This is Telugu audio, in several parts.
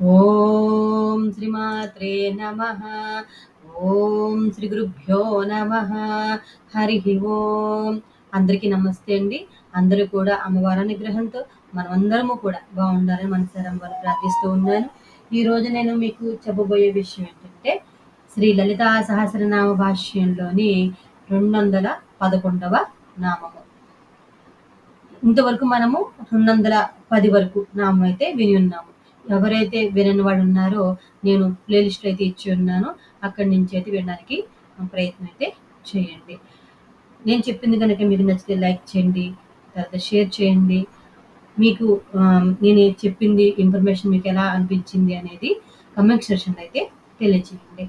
ఓం శ్రీమాత్రే నమ. ఓం శ్రీ గురుభ్యో నమ. హరి ఓం. అందరికీ నమస్తే అండి. అందరూ కూడా అమ్మవారి అనుగ్రహంతో మనమందరము కూడా బాగుండాలని మనసారం వారు ప్రార్థిస్తూ ఉన్నాను. ఈ రోజు నేను మీకు చెప్పబోయే విషయం ఏంటంటే శ్రీ లలితా సహస్రనామ భాష్యంలోని రెండు వందల పదకొండవ నామము. ఇంతవరకు మనము రెండు వందల పది వరకు నామం అయితే విని ఉన్నాము. ఎవరైతే వినని వాళ్ళు ఉన్నారో నేను ప్లేలిస్ట్ అయితే ఇచ్చి ఉన్నాను. అక్కడి నుంచి అయితే వినడానికి ప్రయత్నం అయితే చేయండి. నేను చెప్పింది కనుక మీకు నచ్చితే లైక్ చేయండి తర్వాత షేర్ చేయండి. మీకు నేను చెప్పింది ఇన్ఫర్మేషన్ మీకు ఎలా అనిపించింది అనేది కమెంట్ సెక్షన్లో అయితే తెలియచేయండి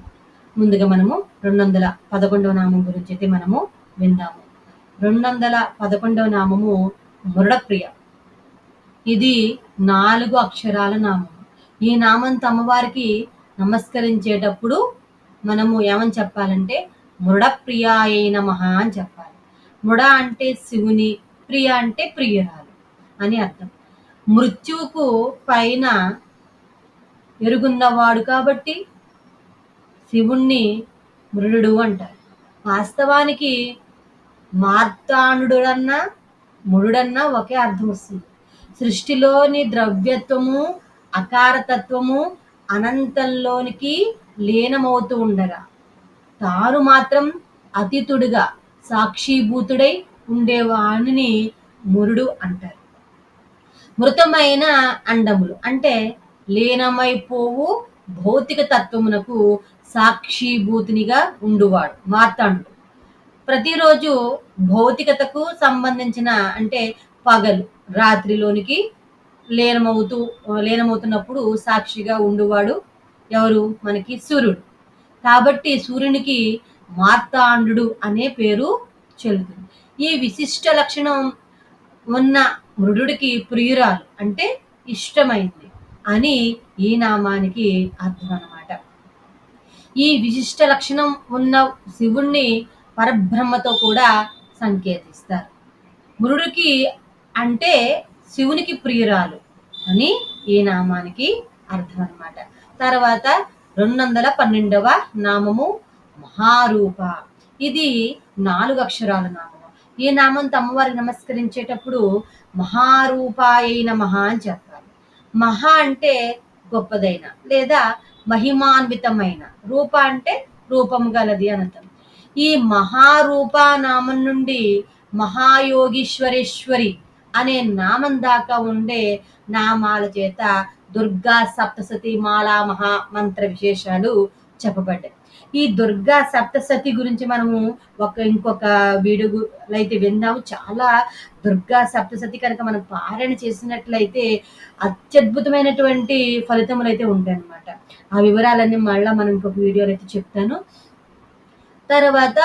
ముందుగా మనము రెండు వందల పదకొండవ నామం గురించి అయితే మనము విందాము. రెండు వందల పదకొండవ నామము మురడప్రియ ఇది నాలుగు అక్షరాల నామం. ఈ నామంతో అమ్మవారికి నమస్కరించేటప్పుడు మనము ఏమని చెప్పాలంటే మృడప్రియాయ నమః అని చెప్పాలి. మృడ అంటే శివుని ప్రియ అంటే ప్రియురాలు అని అర్థం. మృత్యువుకు పైన ఎరుగున్నవాడు కాబట్టి శివుణ్ణి మృడు అంటారు. వాస్తవానికి మార్తాండుడన్నా ముడుడన్నా ఒకే అర్థం వస్తుంది. సృష్టిలోని ద్రవ్యత్వము అకారతత్వము అనంతంలోనికి లీనమవుతూ ఉండగా తాను మాత్రం అతిథుడుగా సాక్షిభూతుడై ఉండేవాణిని మురుడు అంటారు. మృతమైన అండములు అంటే లీనమైపోవు భౌతిక తత్వమునకు సాక్షిభూతినిగా ఉండువాడు మార్తాండు. ప్రతిరోజు భౌతికతకు సంబంధించిన అంటే పగలు. రాత్రిలోనికి లీనమవుతూ లీనమవుతున్నప్పుడు సాక్షిగా ఉండువాడు ఎవరు? మనకి సూర్యుడు. కాబట్టి సూర్యునికి మార్తాండు అనే పేరు చెల్లుతుంది. ఈ విశిష్ట లక్షణం ఉన్న మృడుడికి ప్రియురాలు అంటే ఇష్టమైంది అని ఈ నామానికి అర్థం అన్నమాట. ఈ విశిష్ట లక్షణం ఉన్న శివుణ్ణి పరబ్రహ్మతో కూడా సంకేతిస్తారు. మురుడికి అంటే శివునికి ప్రియురాలు అని ఈ నామానికి అర్థం అన్నమాట. తర్వాత రెండు వందల పన్నెండవ నామము మహారూప. ఇది నాలుగు అక్షరాల నామము. ఈ నామంతో అమ్మవారికి నమస్కరించేటప్పుడు మహారూపాయ మహా అని చెప్పాలి. మహా అంటే గొప్పదైన లేదా మహిమాన్వితమైన. రూప అంటే రూపం గలది అనర్థం ఈ మహారూప నామం నుండి మహాయోగీశ్వరేశ్వరి అనే నామం దాకా ఉండే నామాల చేత దుర్గా సప్తసతి మాలా మహా మంత్ర విశేషాలు చెప్పబడ్డాయి. ఈ దుర్గా సప్తసతి గురించి మనము ఒక ఇంకొక వీడియో అయితే విందాము. చాలా దుర్గా సప్తసతి కనుక మనం పారాయణ చేసినట్లయితే అత్యద్భుతమైనటువంటి ఫలితములు అయితే ఉంటాయి అన్నమాట ఆ వివరాలన్నీ మళ్ళీ మనం ఇంకొక వీడియోలో అయితే చెప్తాను. తర్వాత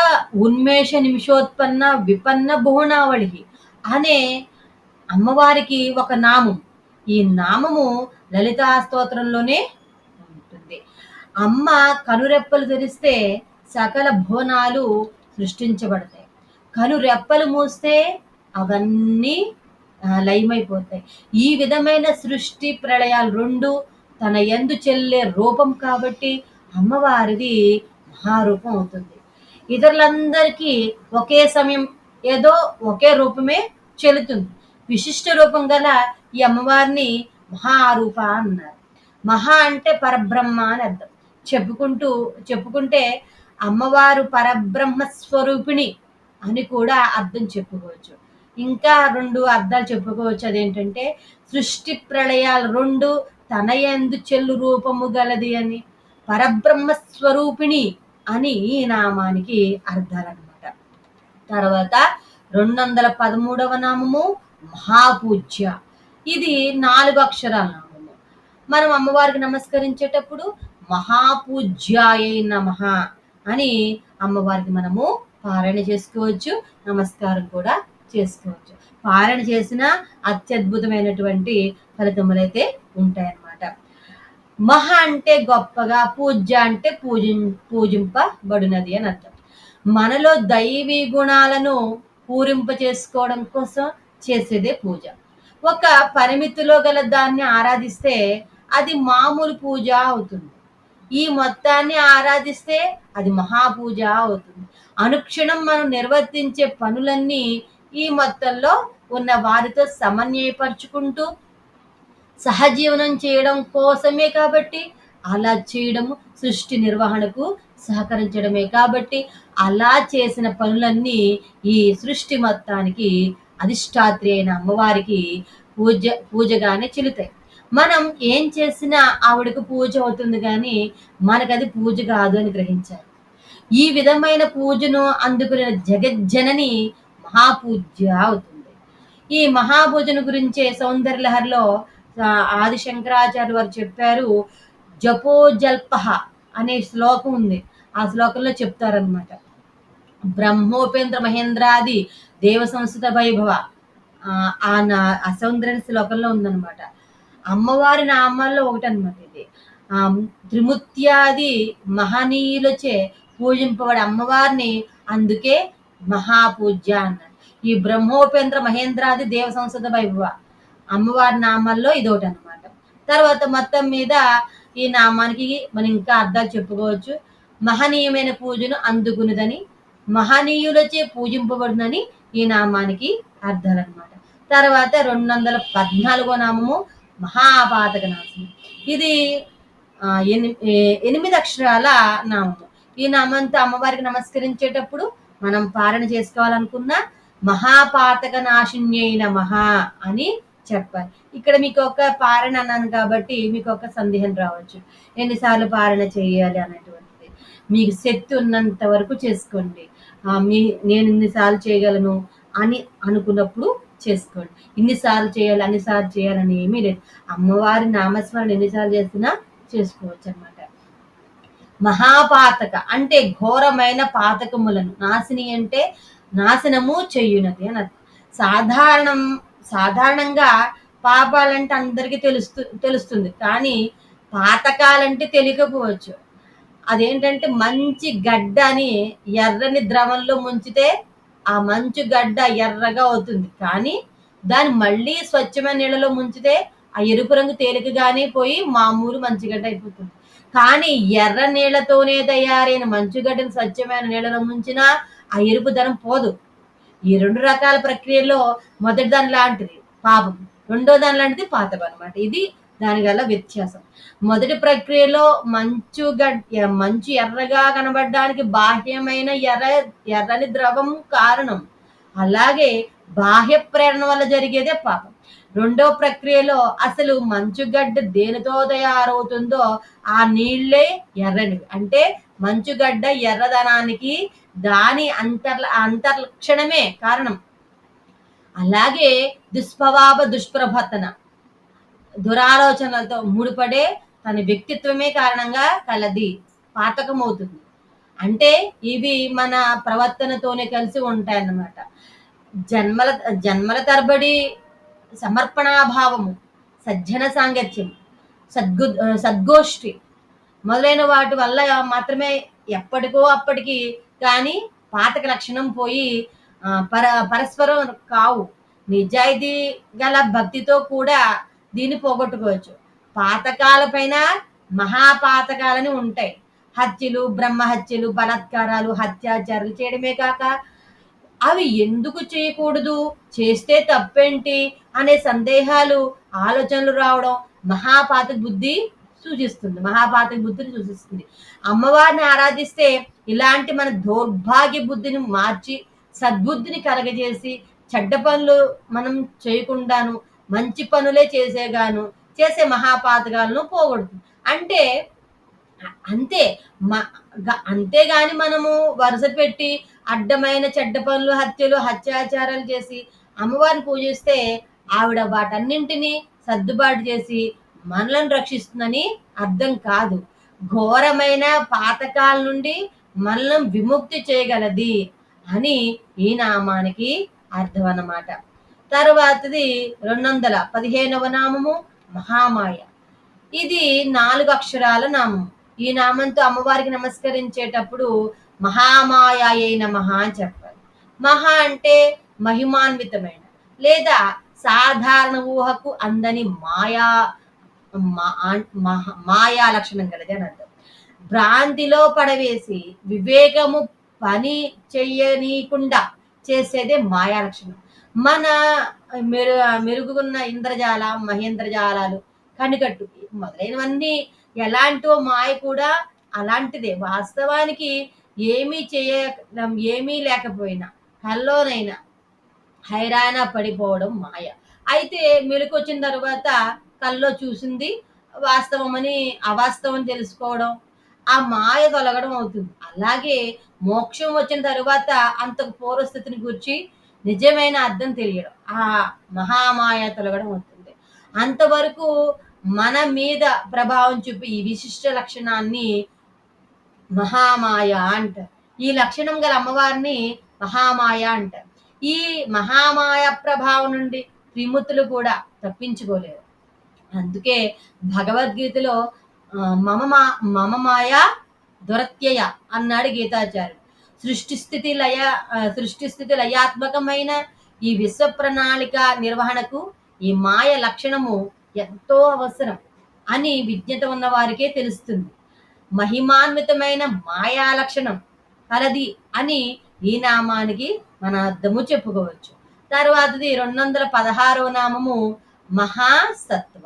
ఉన్మేష నిమిషోత్పన్న విపన్న భువనావళి అనే అమ్మవారికి ఒక నామం. ఈ నామము లలితా స్తోత్రంలోనే ఉంటుంది. అమ్మ కనురెప్పలు తెరిస్తే సకల భువనాలు సృష్టించబడతాయి. కనురెప్పలు మూస్తే అవన్నీ లయమైపోతాయి. ఈ విధమైన సృష్టి ప్రళయాలు రెండు తన ఎందు చెల్లే రూపం కాబట్టి అమ్మవారిది మహారూపం అవుతుంది. ఇతరులందరికీ ఒకే సమయం ఏదో ఒకే రూపమే చెల్లుతుంది. విశిష్ట రూపం గల ఈ అమ్మవారిని మహారూప అన్నారు. మహా అంటే పరబ్రహ్మ అని అర్థం. చెప్పుకుంటూ చెప్పుకుంటే అమ్మవారు పరబ్రహ్మ స్వరూపిణి అని కూడా అర్థం చెప్పుకోవచ్చు. ఇంకా రెండు అర్థాలు చెప్పుకోవచ్చు. అదేంటంటే సృష్టి ప్రళయాలు రెండు తన ఎందు చెల్లు రూపము గలది అని పరబ్రహ్మ స్వరూపిణి అని ఈ నామానికి అర్థాలన్నమాట. తర్వాత రెండు వందల పదమూడవ నామము మహాపూజ్య. ఇది నాలుగు అక్షరాల నామము. మనం అమ్మవారికి నమస్కరించేటప్పుడు మహాపూజ్యాయ నమః అని అమ్మవారికి మనము పారాయణ చేసుకోవచ్చు నమస్కారం కూడా చేసుకోవచ్చు. పారాయణ చేసిన అత్యద్భుతమైనటువంటి ఫలితములైతే ఉంటాయన్నమాట. మహ అంటే గొప్పగా పూజ అంటే పూజి పూజింపబడినది అని అర్థం. మనలో దైవీ గుణాలను పూరింప చేసుకోవడం కోసం చేసేదే పూజ. ఒక పరిమితిలో గల దాన్ని ఆరాధిస్తే అది మామూలు పూజ అవుతుంది. ఈ మొత్తాన్ని ఆరాధిస్తే అది మహాపూజ అవుతుంది. అనుక్షణం మనం నిర్వర్తించే పనులన్నీ ఈ మొత్తంలో ఉన్న వారితో సమన్వయపరుచుకుంటూ సహజీవనం చేయడం కోసమే కాబట్టి అలా చేయడం సృష్టి నిర్వహణకు సహకరించడమే కాబట్టి అలా చేసిన పనులన్నీ ఈ సృష్టి మొత్తానికి అధిష్టాత్రి అయిన అమ్మవారికి పూజ పూజగానే చెల్లుతాయి. మనం ఏం చేసినా ఆవిడకు పూజ అవుతుంది కానీ మనకది పూజ కాదు అని గ్రహించాలి. ఈ విధమైన పూజను అందుకునే జగజ్జనని మహాపూజ్య అవుతుంది. ఈ మహాపూజను గురించే సౌందర్యలహరిలో ఆది శంకరాచార్య వారు చెప్పారు జపోజల్పహ అనే శ్లోకం ఉంది. ఆ శ్లోకంలో చెప్తారనమాట బ్రహ్మోపేంద్ర మహేంద్రాది దేవ సంస్థ వైభవ. ఆ, నా ఆ సౌందర్య శ్లోకంలో ఉందన్నమాట. అమ్మవారి నామాల్లో ఒకటి అనమాట ఇది. ఆ, త్రిముత్యాది మహనీయులచే పూజింపబడే అమ్మవారిని అందుకే మహాపూజ్య అన్నాడు. ఈ బ్రహ్మోపేంద్ర మహేంద్రాది దేవ సంస్థ వైభవ. అమ్మవారి నామాల్లో ఇదొకటి అనమాట తర్వాత మొత్తం మీద ఈ నామానికి మనం ఇంకా అర్థాలు చెప్పుకోవచ్చు. మహనీయమైన పూజను అందుకున్నదని మహనీయులచే పూజింపబడినని ఈ నామానికి అర్థాలు అనమాట తర్వాత రెండు వందల పద్నాలుగో నామము మహాపాతక నాశనం ఇది ఎనిమిది అక్షరాల నామము. ఈ నామంతో అమ్మవారికి నమస్కరించేటప్పుడు మనం పారణ చేసుకోవాలనుకున్న మహాపాతక నాశిన్యైన మహా అని చెప్పాలి. ఇక్కడ మీకు ఒక పారణ అన్నాను కాబట్టి మీకు ఒక సందేహం రావచ్చు. ఎన్నిసార్లు పారణ చేయాలి అనేటువంటిది మీకు శక్తి ఉన్నంత వరకు చేసుకోండి. మీ నేను ఇన్నిసార్లు చేయగలను అని అనుకున్నప్పుడు చేసుకోండి. ఇన్నిసార్లు చేయాలి అన్నిసార్లు చేయాలని ఏమీ లేదు. అమ్మవారి నామస్మరణ ఎన్నిసార్లు చేసినా చేసుకోవచ్చు అన్నమాట. మహాపాతక అంటే ఘోరమైన పాతకములను. నాశిని అంటే నాశనము చెయ్యునది అని సాధారణం సాధారణంగా పాపాలంటే అందరికీ తెలుస్తు తెలుస్తుంది. కానీ పాతకాలంటే తెలియకపోవచ్చు. అదేంటంటే మంచి గడ్డ అని ఎర్రని ద్రవంలో ముంచితే ఆ మంచు గడ్డ ఎర్రగా అవుతుంది. కానీ దాన్ని మళ్ళీ స్వచ్ఛమైన నీళ్ళలో ముంచితే ఆ ఎరుపు రంగు తేలికగానే పోయి మామూలు మంచుగడ్డ అయిపోతుంది. కానీ ఎర్ర నీళ్ళతోనే తయారైన మంచుగడ్డను స్వచ్ఛమైన నీళ్ళలో ముంచినా ఆ ఎరుపు ధనం పోదు. ఈ రెండు రకాల ప్రక్రియలో మొదటి దాని లాంటిది పాపం. రెండో దాని లాంటిది పాతం అనమాట ఇది దాని గల వ్యత్యాసం. మొదటి ప్రక్రియలో మంచు మంచు ఎర్రగా కనబడడానికి బాహ్యమైన ఎర్ర ఎర్రని ద్రవం కారణం. అలాగే బాహ్య ప్రేరణ వల్ల జరిగేదే పాపం. రెండో ప్రక్రియలో అసలు మంచుగడ్డ దేనితో తయారవుతుందో ఆ నీళ్ళే ఎర్రనివి. అంటే మంచుగడ్డ ఎర్రదనానికి దాని అంతర్ అంతర్లక్షణమే కారణం. అలాగే దుష్ప్రభావ దుష్ప్రభతన. దురాలోచనలతో ముడిపడే తన వ్యక్తిత్వమే కారణంగా కలది పాతకమవుతుంది. అంటే ఇవి మన ప్రవర్తనతోనే కలిసి ఉంటాయన్నమాట. జన్మల జన్మల తరబడి సమర్పణాభావము సజ్జన సాంగత్యం సద్గు సద్గోష్ఠి మొదలైన వాటి వల్ల మాత్రమే ఎప్పటికో అప్పటికి కానీ పాతక లక్షణం పోయి పర పరస్పరం కావు. నిజాయితీ గల భక్తితో కూడా దీన్ని పోగొట్టుకోవచ్చు. పాతకాలపైన మహాపాతకాలని ఉంటాయి. హత్యలు బ్రహ్మహత్యలు బలాత్కారాలు హత్యాచారాలు చేయడమే కాక అవి ఎందుకు చేయకూడదు? చేస్తే తప్పేంటి? అనే సందేహాలు ఆలోచనలు రావడం మహాపాత బుద్ధి సూచిస్తుంది. మహాపాత బుద్ధిని సూచిస్తుంది. అమ్మవారిని ఆరాధిస్తే ఇలాంటి మన దౌర్భాగ్య బుద్ధిని మార్చి సద్బుద్ధిని కలగజేసి చెడ్డ పనులు మనం చేయకుండాను మంచి పనులే చేసేగాను చేసే మహాపాతకాలను పోగొడుతుంది అంటే అంతే మ- అంతేగాని మనము వరుస పెట్టి అడ్డమైన చెడ్డ పనులు హత్యలు హత్యాచారాలు చేసి అమ్మవారిని పూజిస్తే ఆవిడ వాటన్నింటినీ సర్దుబాటు చేసి మనలను రక్షిస్తుందని అర్థం కాదు. ఘోరమైన పాతకాల నుండి మనల్ని విముక్తి చేయగలది అని ఈ నామానికి అర్థం అన్నమాట తర్వాతది రెండు వందల పదిహేనవ నామము మహామాయ. ఇది నాలుగు అక్షరాల నామం. ఈ నామంతో అమ్మవారికి నమస్కరించేటప్పుడు మహామాయ అయిన మహా అని చెప్పాలి. మహా అంటే మహిమాన్వితమైన లేదా సాధారణ ఊహకు అందని మాయా మహా- మాయా లక్షణం కలది అని అర్థం. భ్రాంతిలో పడవేసి వివేకము పని చెయ్యనీయకుండా చేసేదే మాయా లక్షణం. మన మెరు మెరుగున్న ఇంద్రజాల మహేంద్రజాలాలు కనికట్టు మొదలైనవన్నీ ఎలాంటివో మాయ కూడా అలాంటిదే. వాస్తవానికి ఏమీ చేయ ఏమీ లేకపోయినా కల్లోనైనా హైరాణ పడిపోవడం మాయ. అయితే మెలకు వచ్చిన తర్వాత కల్లో చూసింది వాస్తవం అని అవాస్తవం తెలుసుకోవడం ఆ మాయ తొలగడం అవుతుంది. అలాగే మోక్షం వచ్చిన తర్వాత అంతకు పూర్వస్థితిని గురించి నిజమైన అర్థం తెలియడం. ఆ మహామాయ తొలగడం అవుతుంది అంతవరకు మన మీద ప్రభావం చూపి ఈ విశిష్ట లక్షణాన్ని మహామాయ అంటారు. ఈ లక్షణం గల అమ్మవారిని మహామాయ అంటారు. ఈ మహామాయ ప్రభావం నుండి త్రిమూర్తులు కూడా తప్పించుకోలేరు. అందుకే భగవద్గీతలో ఆ, మమ మా- మమ మాయ దురత్యయ అన్నాడు గీతాచార్యుడు. సృష్టి స్థితి లయ సృష్టి స్థితి లయాత్మకమైన ఈ విశ్వ ప్రణాళిక నిర్వహణకు ఈ మాయ లక్షణము ఎంతో అవసరం అని విజ్ఞత ఉన్న వారికే తెలుస్తుంది. మహిమాన్వితమైన మాయా లక్షణం కలది అని ఈ నామానికి మన అర్థము చెప్పుకోవచ్చు. తర్వాతది రెండు వందల పదహారవ నామము మహాసత్వ.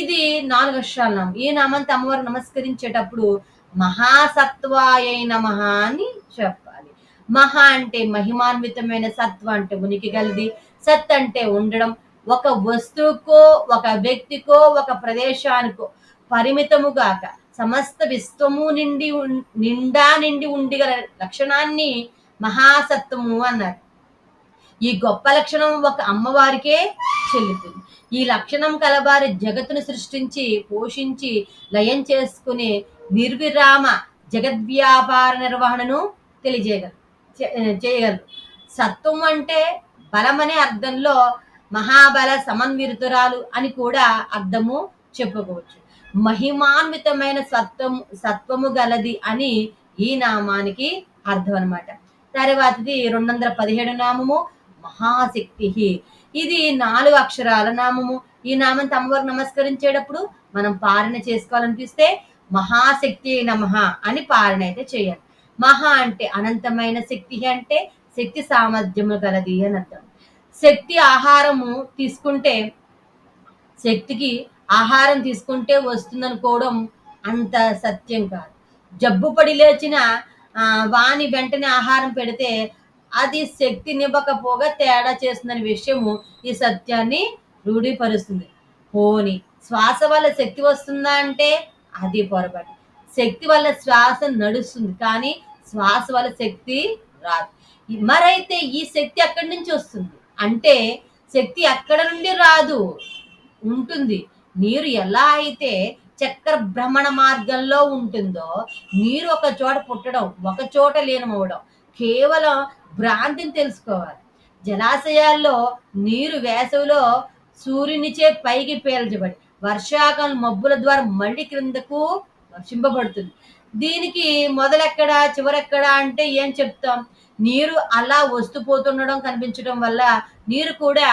ఇది నాలుగు అక్షరాల నామం. ఈ నామాన్ని అమ్మవారు నమస్కరించేటప్పుడు మహాసత్వాయ నమ అని చెప్పాలి. మహా అంటే మహిమాన్వితమైన సత్వ అంటే ఉనికి కలిది సత్ అంటే ఉండడం. ఒక వస్తువుకో ఒక వ్యక్తికో ఒక ప్రదేశానికో పరిమితముగాక సమస్త విశ్వము నిండి నిండా నిండి ఉండి గల లక్షణాన్ని మహాసత్వము అన్నారు. ఈ గొప్ప లక్షణం ఒక అమ్మవారికే చెల్లుతుంది. ఈ లక్షణం కలవారి జగత్తును సృష్టించి పోషించి లయం చేసుకునే నిర్విరామ జగద్వ్యాపార నిర్వహణను తెలియజేయగలరు చేయగలరు. సత్వం అంటే బలం అనే అర్థంలో మహాబల సమన్వితురాలు అని కూడా అర్థము చెప్పుకోవచ్చు. మహిమాన్వితమైన సత్వం సత్వము గలది అని ఈ నామానికి అర్థం అనమాట తర్వాతది రెండు వందల పదిహేడు నామము మహాశక్తి ఇది నాలుగు అక్షరాల నామము. ఈ నామం తమవారు నమస్కరించేటప్పుడు మనం పాలన చేసుకోవాలనిపిస్తే మహాశక్తి నమః అని పాలన అయితే చేయాలి. మహా అంటే అనంతమైన శక్తి అంటే శక్తి సామర్థ్యము గలది అని అర్థం. శక్తి ఆహారము తీసుకుంటే శక్తికి ఆహారం తీసుకుంటే వస్తుందనుకోవడం అంత సత్యం కాదు. జబ్బు పడి లేచిన ఆ, వాని వెంటనే ఆహారం పెడితే అది శక్తి నివ్వకపోగా తేడా చేస్తుందనే విషయము ఈ సత్యాన్ని రూఢీపరుస్తుంది. పోని శ్వాస వల్ల శక్తి వస్తుందా అంటే అది పొరపాటు. శక్తి వల్ల శ్వాస నడుస్తుంది కానీ శ్వాస వల్ల శక్తి రాదు. మరైతే ఈ శక్తి ఎక్కడి నుంచి వస్తుంది? అంటే శక్తి ఎక్కడ నుండి రాదు? ఉంటుంది. నీరు ఎలా అయితే చక్ర భ్రమణ మార్గంలో ఉంటుందో నీరు ఒక చోట పుట్టడం ఒక చోట లీనమవడం కేవలం భ్రాంతిని తెలుసుకోవాలి. జలాశయాల్లో నీరు వేసవిలో సూర్యునిచే పైకి పేల్చబడి వర్షాకాలం మబ్బుల ద్వారా మళ్ళీ క్రిందకు వర్షింపబడుతుంది. దీనికి మొదలెక్కడ చివరెక్కడ అంటే ఏం చెప్తాం? నీరు అలా వస్తూ పోతుండడం కనిపించడం వల్ల నీరు కూడా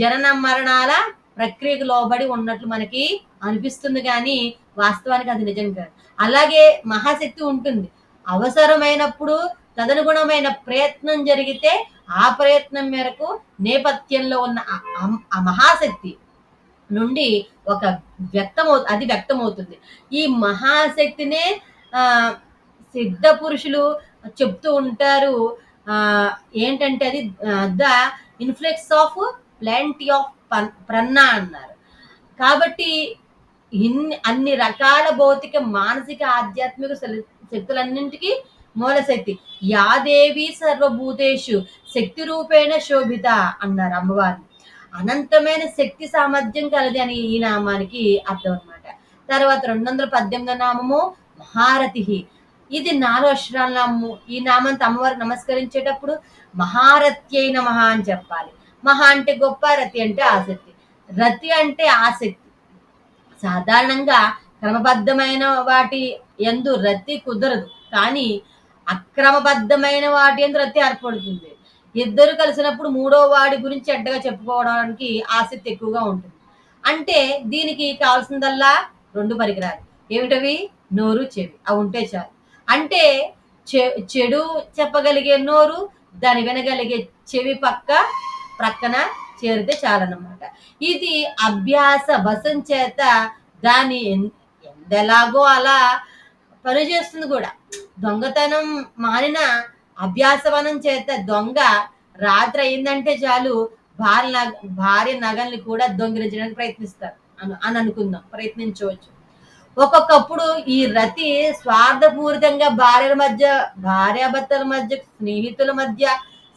జనన మరణాల ప్రక్రియకు లోబడి ఉన్నట్లు మనకి అనిపిస్తుంది కానీ వాస్తవానికి అది నిజం కాదు. అలాగే మహాశక్తి ఉంటుంది. అవసరమైనప్పుడు తదనుగుణమైన ప్రయత్నం జరిగితే ఆ ప్రయత్నం మేరకు నేపథ్యంలో ఉన్న ఆ- ఆ- మహాశక్తి నుండి ఒక వ్యక్తమవు అది వ్యక్తమవుతుంది. ఈ మహాశక్తినే సిద్ధ పురుషులు చెప్తూ ఉంటారు. ఏంటంటే అది the influx of plenty of ప్రన్నా అన్నారు. కాబట్టి ఇన్ని అన్ని రకాల భౌతిక మానసిక ఆధ్యాత్మిక శక్తులన్నింటికీ శక్తులన్నింటికి మూల శక్తి. యాదేవి సర్వభూతేషు శక్తి రూపేణ శోభిత అన్నారు అమ్మవారు. అనంతమైన శక్తి సామర్థ్యం కలది అని ఈ నామానికి అర్థం అన్నమాట. తర్వాత రెండు వందల పద్దెనిమిదో నామము మహారథి ఇది నాలుగు అక్షరాల నామము. ఈ నామంతో అమ్మవారు నమస్కరించేటప్పుడు మహారథ్యైన మహా అని చెప్పాలి. మహా అంటే గొప్ప రతి అంటే ఆసక్తి. రతి అంటే ఆసక్తి. సాధారణంగా క్రమబద్ధమైన వాటి ఎందు రతి కుదరదు. కానీ అక్రమబద్ధమైన వాటి అని రతి ఏర్పడుతుంది. ఇద్దరు కలిసినప్పుడు మూడో వాడి గురించి చెడ్డగా చెప్పుకోవడానికి ఆసక్తి ఎక్కువగా ఉంటుంది. అంటే దీనికి కావాల్సిందల్లా రెండు పరికరాలు. ఏమిటవి? నోరు చెవి. అవి ఉంటే చాలు. అంటే చె- చెడు చెప్పగలిగే నోరు దాని వినగలిగే చెవి పక్క ప్రక్కన చేరితే చాలన్నమాట. ఇది అభ్యాస వశం చేత దాని ఎన్- ఎందెలాగో అలా పనిచేస్తుంది కూడా. దొంగతనం మానిన అభ్యాసవనం చేత దొంగ రాత్రి అయిందంటే చాలు భార్య భార్య నగల్ని కూడా దొంగిలించడానికి ప్రయత్నిస్తారు అని అనుకుందాం. ప్రయత్నించవచ్చు. ఒక్కొక్కప్పుడు ఈ రతి స్వార్థపూరితంగా భార్యల మధ్య భార్యాభర్తల మధ్య స్నేహితుల మధ్య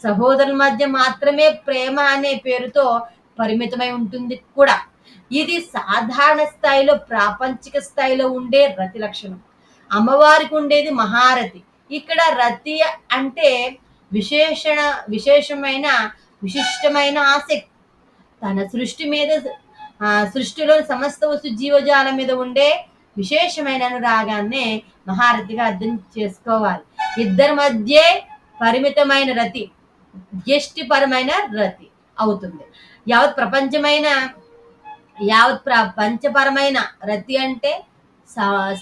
సహోదరుల మధ్య మాత్రమే ప్రేమ అనే పేరుతో పరిమితమై ఉంటుంది కూడా. ఇది సాధారణ స్థాయిలో ప్రాపంచిక స్థాయిలో ఉండే రతి లక్షణం. అమ్మవారికి ఉండేది మహారతి ఇక్కడ రతి అంటే విశేషణ విశేషమైన విశిష్టమైన ఆసక్తి. తన సృష్టి మీద సృష్టిలో సమస్త వస్తు జీవజాలం మీద ఉండే విశేషమైన అనురాగాన్నే మహారథిగా అర్థం చేసుకోవాలి. ఇద్దరి మధ్య పరిమితమైన రతి పరమైన రతి అవుతుంది. యావత్ ప్రపంచమైన యావత్ ప్రపంచపరమైన రతి అంటే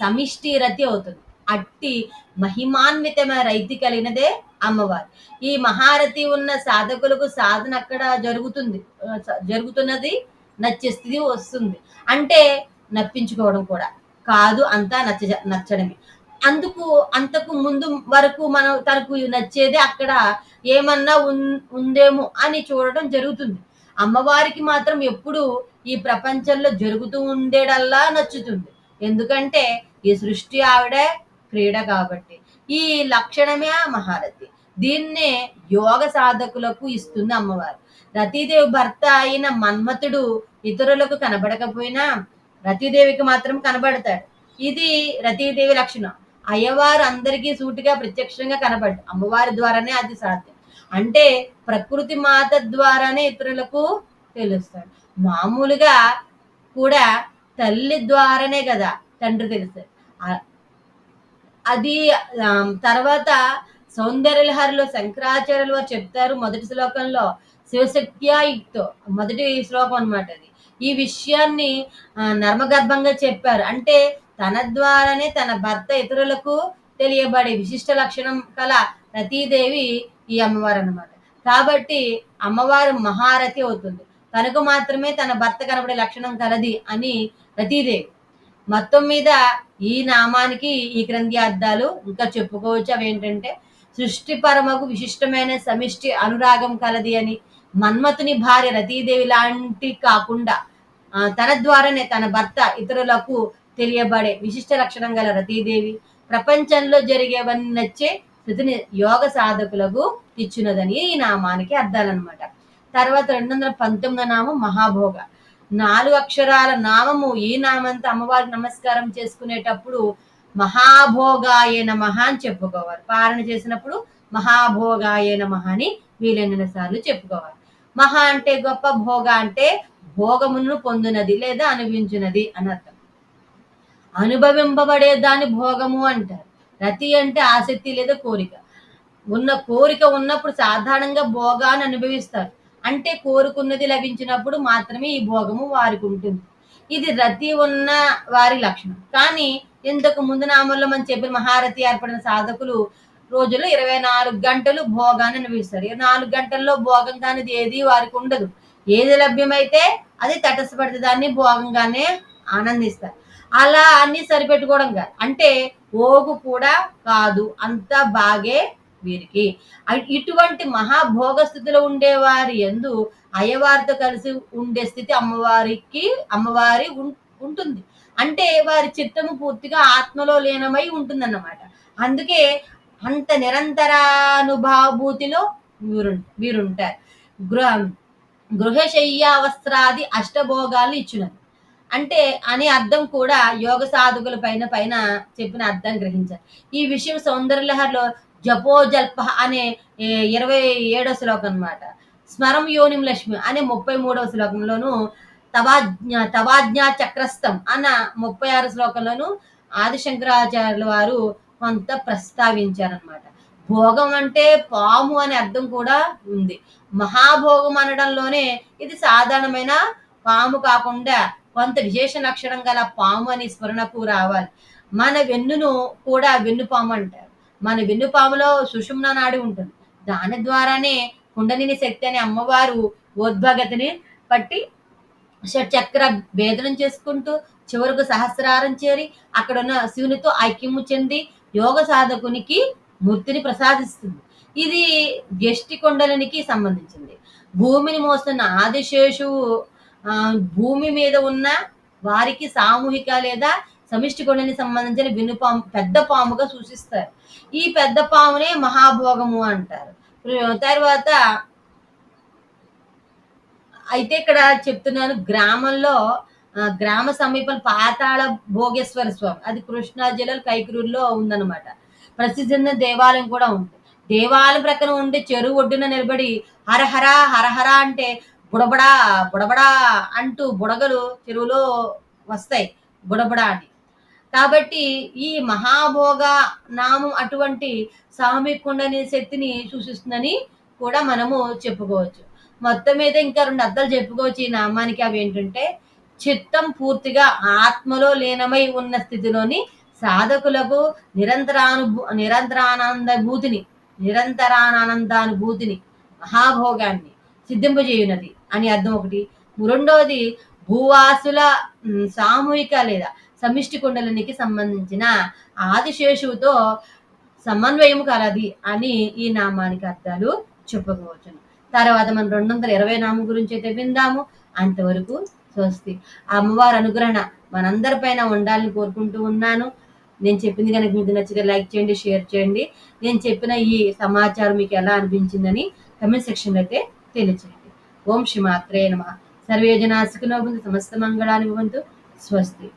సమిష్టి రతి అవుతుంది. అట్టి మహిమాన్వితమైన రైతి కలిగినదే అమ్మవారు. ఈ మహారతి ఉన్న సాధకులకు సాధన అక్కడ జరుగుతుంది. జరుగుతున్నది నచ్చే స్థితి వస్తుంది. అంటే నప్పించుకోవడం కూడా. కాదు అంతా నచ్చ నచ్చడమే. అందుకు అంతకు ముందు వరకు మనం తనకు నచ్చేది అక్కడ ఏమన్నా ఉందేమో అని చూడటం జరుగుతుంది. అమ్మవారికి మాత్రం ఎప్పుడు ఈ ప్రపంచంలో జరుగుతూ ఉండేడల్లా నచ్చుతుంది. ఎందుకంటే ఈ సృష్టి ఆవిడ క్రీడ కాబట్టి. ఈ లక్షణమే మహారథి. దీన్నే యోగ సాధకులకు ఇస్తుంది అమ్మవారు. రతీదేవి భర్త అయిన మన్మథుడు ఇతరులకు కనబడకపోయినా రతీదేవికి మాత్రం కనబడతాడు. ఇది రతీదేవి లక్షణం. అయ్యవారు అందరికీ సూటిగా ప్రత్యక్షంగా కనబడ్డు అమ్మవారి ద్వారానే అది సాధ్యం. అంటే ప్రకృతి మాత ద్వారానే ఇతరులకు తెలుస్తాడు. మామూలుగా కూడా తల్లి ద్వారానే కదా తండ్రి తెలుసు. అది తర్వాత సౌందర్యలహరిలో శంకరాచార్యులు వారు చెప్తారు మొదటి శ్లోకంలో శివశక్త్యాయుక్తో మొదటి శ్లోకం అన్నమాట అది. ఈ విషయాన్ని నర్మగర్భంగా చెప్పారు. అంటే తన ద్వారానే తన భర్త ఇతరులకు తెలియబడే విశిష్ట లక్షణం కల రతీదేవి ఈ అమ్మవారు అన్నమాట. కాబట్టి అమ్మవారు మహారథి అవుతుంది. తనకు మాత్రమే తన భర్త కనబడే లక్షణం కలది అని రతీదేవి మొత్తం మీద ఈ నామానికి ఈ క్రింది అర్థాలు ఇంకా చెప్పుకోవచ్చు అవి ఏంటంటే సృష్టి పరమకు విశిష్టమైన సమిష్టి అనురాగం కలది అని మన్మథుని భార్య రతీదేవి లాంటి కాకుండా తన ద్వారానే తన భర్త ఇతరులకు తెలియబడే విశిష్ట లక్షణం గల రతీదేవి ప్రపంచంలో జరిగేవన్నీ నచ్చే స్థితిని యోగ సాధకులకు ఇచ్చినదని ఈ నామానికి అర్థాలన్నమాట. తర్వాత రెండు వందల పంతొమ్మిదో నామం మహాభోగ. నాలుగు అక్షరాల నామము ఈ నామంతో అమ్మవారికి నమస్కారం చేసుకునేటప్పుడు మహాభోగాయ నమః అని చెప్పుకోవాలి. పాలన చేసినప్పుడు మహాభోగాయ నమః అని వీలైన సార్లు చెప్పుకోవాలి. మహా అంటే గొప్ప భోగ అంటే భోగమును పొందినది లేదా అనుభవించినది అని అర్థం. అనుభవింపబడే దాని భోగము అంటారు. రతి అంటే ఆసక్తి లేదా కోరిక. ఉన్న కోరిక ఉన్నప్పుడు సాధారణంగా భోగాన్ని అనుభవిస్తారు. అంటే కోరుకున్నది లభించినప్పుడు మాత్రమే ఈ భోగము వారికి ఉంటుంది. ఇది రతి ఉన్న వారి లక్షణం. కానీ ఇంతకు ముందు నామంలో మనం చెప్పిన మహారతి ఏర్పడిన సాధకులు రోజుల్లో ఇరవై నాలుగు గంటలు భోగాన్ని అనుభవిస్తారు. ఇరవై నాలుగు గంటల్లో భోగం కానిది ఏది వారికి ఉండదు. ఏది లభ్యమైతే అది తటస్థపడితే దాన్ని భోగంగానే ఆనందిస్తారు. అలా అన్ని సరిపెట్టుకోవడం కాదు. అంటే ఓగు కూడా కాదు. అంత బాగే వీరికి. ఇటువంటి మహాభోగ స్థితిలో ఉండేవారి ఎందు అయ్యవారితో కలిసి ఉండే స్థితి అమ్మవారికి అమ్మవారి ఉంటుంది. అంటే వారి చిత్తము పూర్తిగా ఆత్మలో లీనమై ఉంటుందన్నమాట. అందుకే అంత నిరంతరానుభాభూతిలో వీరు వీరుంటారు. గృహ గృహశయ్యావస్త్రాది అష్టభోగాలు ఇచ్చినది అంటే అనే అర్థం కూడా యోగ సాధకుల పైన పైన చెప్పిన అర్థం గ్రహించారు. ఈ విషయం సౌందర్యలహరిలో జపోజల్ప అనే ఇరవై ఏడో శ్లోకం అన్నమాట. స్మరం యోనిం లక్ష్మి అనే ముప్పై మూడవ శ్లోకంలోను తవాజ్ఞ తవాజ్ఞా చక్రస్థం అన్న ముప్పై ఆరు శ్లోకంలోను ఆదిశంకరాచార్యుల వారు కొంత ప్రస్తావించారనమాట భోగం అంటే పాము అనే అర్థం కూడా ఉంది. మహాభోగం అనడంలోనే ఇది సాధారణమైన పాము కాకుండా కొంత విశేష లక్షణం గల పాము అని స్మరణకు రావాలి. మన వెన్నును కూడా వెన్నుపాము అంటారు. మన వెన్నుపాములో సుషుమ్న నాడి ఉంటుంది. దాని ద్వారానే కుండలిని శక్తి అనే అమ్మవారు ఉద్భగతిని పట్టి షట్చక్ర భేదనం చేసుకుంటూ చివరకు సహస్రారం చేరి అక్కడ ఉన్న శివునితో ఐక్యము చెంది యోగ సాధకునికి మూర్తిని ప్రసాదిస్తుంది. ఇది వ్యష్టి కొండలనికి సంబంధించింది. భూమిని మోస్తున్న ఆదిశేషువు భూమి మీద ఉన్న వారికి సామూహిక లేదా సమిష్టి కొండని సంబంధించిన వినుపాము పెద్ద పాముగా సూచిస్తారు. ఈ పెద్ద పామునే మహాభోగము అంటారు. తర్వాత అయితే ఇక్కడ చెప్తున్నాను గ్రామంలో గ్రామ సమీపం పాతాళ భోగేశ్వర స్వామి అది కృష్ణా జిల్లాలో కైకూరులో ఉందన్నమాట. ప్రసిద్ధి చెందిన దేవాలయం కూడా ఉంది. దేవాలయం ప్రక్కన ఉండే చెరువు ఒడ్డున నిలబడి హరహర హరహర అంటే బుడబడా బుడబడా అంటూ బుడగలు చెరువులో వస్తాయి. బుడబడా అని. కాబట్టి ఈ మహాభోగ నామం అటువంటి సామీకుండని శక్తిని సూచిస్తుందని కూడా మనము చెప్పుకోవచ్చు. మొత్తం మీద ఇంకా రెండు అర్థాలు చెప్పుకోవచ్చు ఈ నామానికి అవి ఏంటంటే చిత్తం పూర్తిగా ఆత్మలో లీనమై ఉన్న స్థితిలోని సాధకులకు నిరంతరానుభూ నిరంతరానందభూతిని నిరంతరానందానుభూతిని మహాభోగాన్ని సిద్ధింపజేయునది అని అర్థం ఒకటి. రెండవది భూవాసుల సామూహిక లేదా సమిష్టి కుండలినికి సంబంధించిన ఆదిశేషువుతో సమన్వయం కలది అని ఈ నామానికి అర్థాలు చెప్పుకోవచ్చును తర్వాత మనం రెండు వందల ఇరవై నామం గురించి అయితే విందాము. అంతవరకు స్వస్తి. అమ్మవారి అనుగ్రహణ మనందరిపైన ఉండాలని కోరుకుంటూ ఉన్నాను. నేను చెప్పింది కనుక మీకు నచ్చితే లైక్ చేయండి షేర్ చేయండి. నేను చెప్పిన ఈ సమాచారం మీకు ఎలా అనిపించిందని కమెంట్ సెక్షన్లో అయితే తెలియచేయండి. ఓం శ్రీ మాత్రే నమ. సర్వే జనా సుఖినో సమస్త మంగళాన్ని భవంతు స్వస్తి.